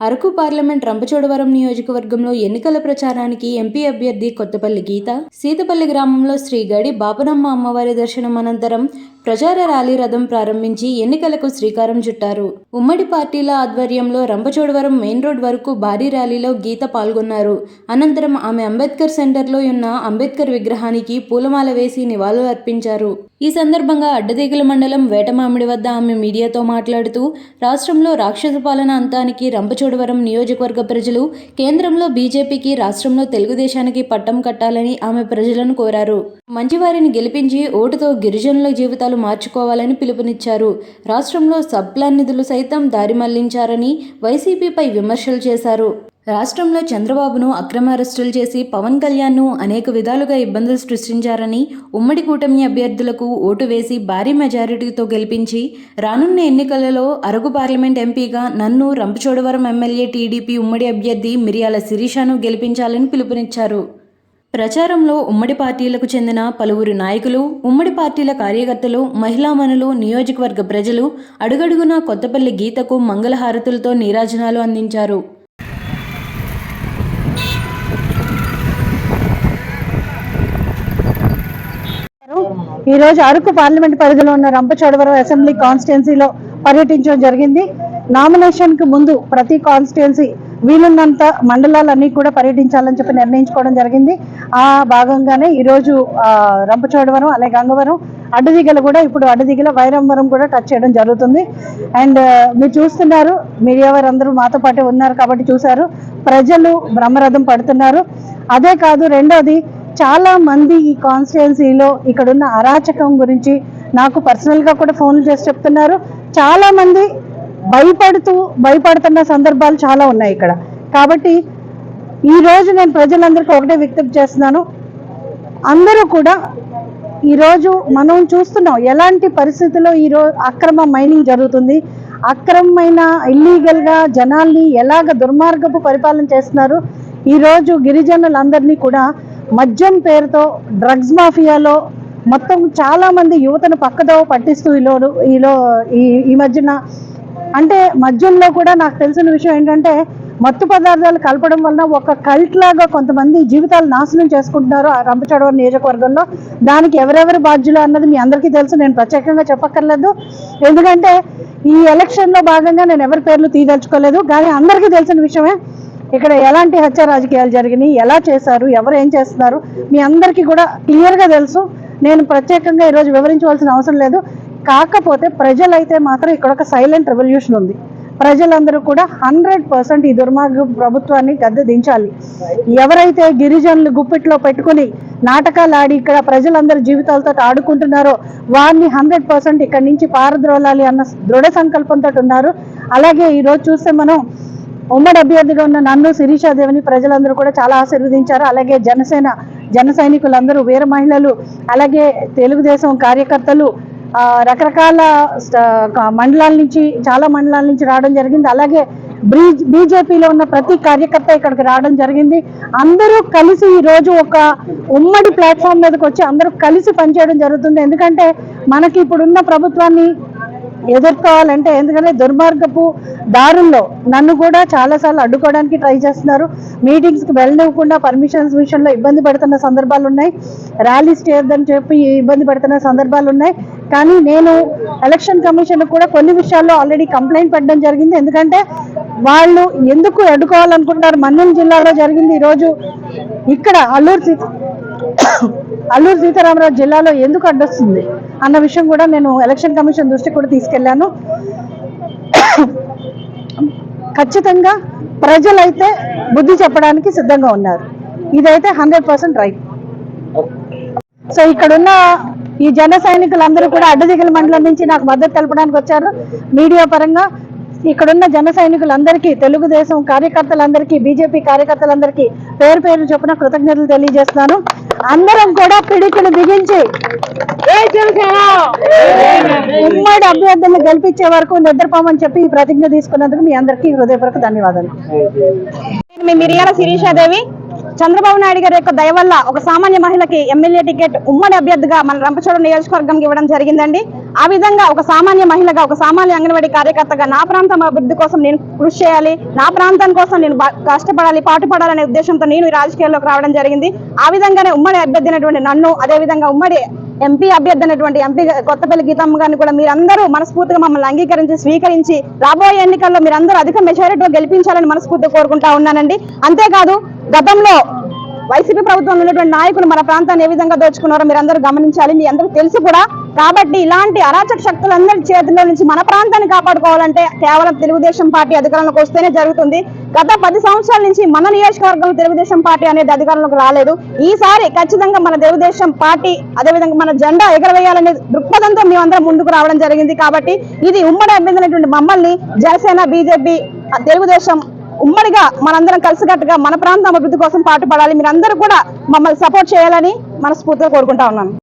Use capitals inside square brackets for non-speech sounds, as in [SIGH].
Araku parliament Rampachodavaram నియోజకవర్గంలో ఎన్నికల ప్రచారానికి ఎంపీ అభ్యర్థి కొత్తపల్లి గీత సీతపల్లి గ్రామంలో శ్రీ గడి బాపనమ్మ అమ్మవారి దర్శనం అనంతరం ప్రచార ర్యాలీ రథం ప్రారంభించి ఎన్నికలకు శ్రీకారం చుట్టారు. ఉమ్మడి పార్టీల ఆధ్వర్యంలో రంపచోడవరం మెయిన్ రోడ్ వరకు భారీ ర్యాలీలో గీత పాల్గొన్నారు. అనంతరం ఆమె అంబేద్కర్ సెంటర్లో ఉన్న అంబేద్కర్ విగ్రహానికి పూలమాల వేసి నివాళులు అర్పించారు. ఈ సందర్భంగా అడ్డదీగల మండలం వేటమామిడి వద్ద ఆమె మీడియాతో మాట్లాడుతూ రాష్ట్రంలో రాక్షస పాలన అంతానికి రంపచోడవరం నియోజకవర్గ ప్రజలు కేంద్రంలో బీజేపీకి రాష్ట్రంలో తెలుగుదేశానికి పట్టం కట్టాలని ఆమె ప్రజలను కోరారు. మంచివారిని గెలిపించి ఓటుతో గిరిజనుల జీవితాలు మార్చుకోవాలని పిలుపునిచ్చారు. రాష్ట్రంలో సబ్ ప్లాన్ నిధులు సైతం దారి మళ్ళించారని వైసీపీపై విమర్శలు చేశారు. రాష్ట్రంలో చంద్రబాబును అక్రమ అరెస్టులు చేసి పవన్ కళ్యాణ్ను అనేక విధాలుగా ఇబ్బందులు సృష్టించారని ఉమ్మడి కూటమి అభ్యర్థులకు ఓటు వేసి భారీ మెజారిటీతో గెలిపించి రానున్న ఎన్నికలలో అరకు పార్లమెంట్ ఎంపీగా నన్ను రంపచోడవరం ఎమ్మెల్యే టీడీపీ ఉమ్మడి అభ్యర్థి మిరియాల శిరీషను గెలిపించాలని పిలుపునిచ్చారు. ప్రచారంలో ఉమ్మడి పార్టీలకు చెందిన పలువురు నాయకులు ఉమ్మడి పార్టీల కార్యకర్తలు మహిళామణులు నియోజకవర్గ ప్రజలు అడుగడుగునా కొత్తపల్లి గీతకు మంగళహారతులతో నీరాజనాలు అందించారు. ఈ రోజు అరకు పార్లమెంట్ పరిధిలో ఉన్న రంపచోడవరం అసెంబ్లీ కాన్స్టిట్యున్సీలో పర్యటించడం జరిగింది. నామినేషన్కి ముందు ప్రతి కాన్స్టిట్యున్సీ వీలున్నంత మండలాలన్నీ కూడా పర్యటించాలని చెప్పి నిర్ణయించుకోవడం జరిగింది. ఆ భాగంగానే ఈరోజు రంపచోడవరం అలాగే గంగవరం అడ్డదిగల కూడా ఇప్పుడు అడ్డదిగల వైరంవరం కూడా టచ్ చేయడం జరుగుతుంది. అండ్ మీరు చూస్తున్నారు మీడియా వారు అందరూ మాతో పాటే ఉన్నారు కాబట్టి చూశారు ప్రజలు బ్రహ్మరథం పడుతున్నారు. అదే కాదు రెండోది చాలా మంది ఈ కాన్స్టిట్యున్సీలో ఇక్కడున్న అరాచకం గురించి నాకు పర్సనల్గా కూడా ఫోన్లు చేసి చెప్తున్నారు. చాలా మంది భయపడుతూ భయపడుతున్న సందర్భాలు చాలా ఉన్నాయి ఇక్కడ. కాబట్టి ఈ రోజు నేను ప్రజలందరికీ ఒకటే విజ్ఞప్తి చేస్తున్నాను. అందరూ కూడా ఈరోజు మనం చూస్తున్నాం ఎలాంటి పరిస్థితుల్లో ఈరోజు అక్రమ మైనింగ్ జరుగుతుంది. అక్రమమైన ఇల్లీగల్గా జనాల్ని ఎలాగ దుర్మార్గపు పరిపాలన చేస్తున్నారు. ఈరోజు గిరిజనులందరినీ కూడా మద్యం పేరుతో డ్రగ్స్ మాఫియాలో మొత్తం చాలామంది యువతను పక్కదో పట్టిస్తూ ఈలో ఈలో ఈ ఈ మధ్యన అంటే మద్యంలో కూడా నాకు తెలిసిన విషయం ఏంటంటే మత్తు పదార్థాలు కలపడం వలన ఒక కల్ట్ లాగా కొంతమంది జీవితాలు నాశనం చేసుకుంటున్నారు ఆ రంపచోడవరం నియోజకవర్గంలో. దానికి ఎవరెవరు బాధ్యులు అన్నది మీ అందరికీ తెలుసు నేను ప్రత్యేకంగా చెప్పక్కర్లేదు. ఎందుకంటే ఈ ఎలక్షన్లో భాగంగా నేను ఎవరి పేర్లు తీయదలుచుకోలేదు. కానీ అందరికీ తెలిసిన విషయమే ఇక్కడ ఎలాంటి హత్య రాజకీయాలు జరిగినాయి ఎలా చేశారు ఎవరు ఏం చేస్తున్నారు మీ అందరికీ కూడా క్లియర్గా తెలుసు. నేను ప్రత్యేకంగా ఈరోజు వివరించవలసిన అవసరం లేదు. కాకపోతే ప్రజలైతే మాత్రం ఇక్కడ ఒక సైలెంట్ రెవల్యూషన్ ఉంది. ప్రజలందరూ కూడా హండ్రెడ్ పర్సెంట్ ఈ దుర్మార్గ ప్రభుత్వాన్ని గద్దె దించాలి. ఎవరైతే గిరిజనులు గుప్పిట్లో పెట్టుకుని నాటకాలు ఆడి ఇక్కడ ప్రజలందరి జీవితాలతో ఆడుకుంటున్నారో వారిని హండ్రెడ్ పర్సెంట్ ఇక్కడ నుంచి పారద్రోలాలి అన్న దృఢ సంకల్పంతో ఉన్నారు. అలాగే ఈరోజు చూస్తే మనం ఉమ్మడి అభ్యర్థిగా ఉన్న నన్ను శిరీషాదేవిని ప్రజలందరూ కూడా చాలా ఆశీర్వదించారు. అలాగే జనసేన జన సైనికులందరూ వీర మహిళలు అలాగే తెలుగుదేశం కార్యకర్తలు రకరకాల మండలాల నుంచి చాలా మండలాల నుంచి రావడం జరిగింది. అలాగే బ్రీ బీజేపీలో ఉన్న ప్రతి కార్యకర్త ఇక్కడికి రావడం జరిగింది. అందరూ కలిసి ఈ రోజు ఒక ఉమ్మడి ప్లాట్ఫామ్ మీదకి వచ్చి అందరూ కలిసి పనిచేయడం జరుగుతుంది. ఎందుకంటే మనకి ఇప్పుడున్న ప్రభుత్వాన్ని ఎదుర్కోవాలంటే ఎందుకంటే దుర్మార్గపు దారుల్లో నన్ను కూడా చాలాసార్లు అడ్డుకోవడానికి ట్రై చేస్తున్నారు. మీటింగ్స్కి వెళ్ళనివ్వకుండా పర్మిషన్స్ విషయంలో ఇబ్బంది పడుతున్న సందర్భాలు ఉన్నాయి ర్యాలీస్ చేయొద్దని చెప్పి ఇబ్బంది పడుతున్న సందర్భాలు ఉన్నాయి కానీ నేను ఎలక్షన్ కమిషన్ కూడా కొన్ని విషయాల్లో ఆల్రెడీ కంప్లైంట్ పెట్టడం జరిగింది. ఎందుకంటే వాళ్ళు ఎందుకు అడ్డుకోవాలనుకుంటున్నారు? మన్యం జిల్లాలో జరిగింది ఈరోజు ఇక్కడ అల్లూరు సీత [COUGHS] అల్లూరు సీతారామరాజు జిల్లాలో ఎందుకు అడ్డొస్తుంది? అన్న విషయం కూడా నేను ఎలక్షన్ కమిషన్ దృష్టికి కూడా తీసుకెళ్ళాను [COUGHS] ఖచ్చితంగా ప్రజలైతే బుద్ధి చెప్పడానికి సిద్ధంగా ఉన్నారు. ఇదైతే హండ్రెడ్ పర్సెంట్ రైట్. సో ఇక్కడున్న ఈ జన సైనికులందరూ కూడా అడ్డదిగల మండలం నుంచి నాకు మద్దతు తెలపడానికి వచ్చారు. మీడియా పరంగా ఇక్కడున్న జన సైనికులందరికీ తెలుగుదేశం కార్యకర్తలందరికీ బీజేపీ కార్యకర్తలందరికీ పేరు పేరు చొప్పున కృతజ్ఞతలు తెలియజేస్తున్నాను. అందరం కూడా పిడికిలు బిగించి ఉమ్మడి అభ్యర్థులను గెలిపించే వరకు నిద్రపోమని చెప్పి ఈ ప్రతిజ్ఞ తీసుకున్నందుకు మీ అందరికీ హృదయపూర్వక ధన్యవాదాలు. మీ మిరియాల శిరీషాదేవి. చంద్రబాబు నాయుడు గారి యొక్క దయ వల్ల ఒక సామాన్య మహిళకి ఎమ్మెల్యే టికెట్ ఉమ్మడి అభ్యర్థిగా మన రంపచోడ నియోజకవర్గంకి ఇవ్వడం జరిగిందండి. ఆ విధంగా ఒక సామాన్య మహిళగా ఒక సామాన్య అంగన్వాడీ కార్యకర్తగా నా ప్రాంతం అభివృద్ధి కోసం నేను కృషి చేయాలి. నా ప్రాంతం కోసం నేను కష్టపడాలి పాటుపడాలనే ఉద్దేశంతో నేను ఈ రాజకీయాల్లోకి రావడం జరిగింది. ఆ విధంగానే ఉమ్మడి అభ్యర్థి అయినటువంటి నన్ను అదే విధంగా ఉమ్మడి ఎంపీ అభ్యర్థి అయినటువంటి ఎంపీ కొత్తపల్లి గీతమ్మ గారిని కూడా మీరందరూ మనస్ఫూర్తిగా మమ్మల్ని అంగీకరించి స్వీకరించి రాబోయే ఎన్నికల్లో మీరందరూ అధిక మెజారిటీలో గెలిపించాలని మనస్ఫూర్తిగా కోరుకుంటా ఉన్నానండి. అంతేకాదు గతంలో వైసీపీ ప్రభుత్వంలో ఉన్నటువంటి నాయకులు మన ప్రాంతాన్ని ఏ విధంగా దోచుకున్నారో మీరందరూ గమనించాలి. మీ అందరూ తెలుసు కూడా కాబట్టి ఇలాంటి అరాచక శక్తులందరి చేతుల్లో నుంచి మన ప్రాంతాన్ని కాపాడుకోవాలంటే కేవలం తెలుగుదేశం పార్టీ అధికారంలోకి వస్తేనే జరుగుతుంది. గత పది సంవత్సరాల నుంచి మన నియోజకవర్గంలో తెలుగుదేశం పార్టీ అనేది అధికారంలోకి రాలేదు. ఈసారి ఖచ్చితంగా మన తెలుగుదేశం పార్టీ అదేవిధంగా మన జెండా ఎగరవేయాలనే దృక్పథంతో మేమందరం ముందుకు రావడం జరిగింది. కాబట్టి ఇది ఉమ్మడి అభ్యర్థులైనటువంటి మమ్మల్ని జనసేన బీజేపీ తెలుగుదేశం ఉమ్మడిగా మనందరం కలిసికట్టుగా మన ప్రాంతం అభివృద్ధి కోసం పాటుపడాలి. మీరందరూ కూడా మమ్మల్ని సపోర్ట్ చేయాలని మనస్ఫూర్తిగా కోరుకుంటా ఉన్నాను.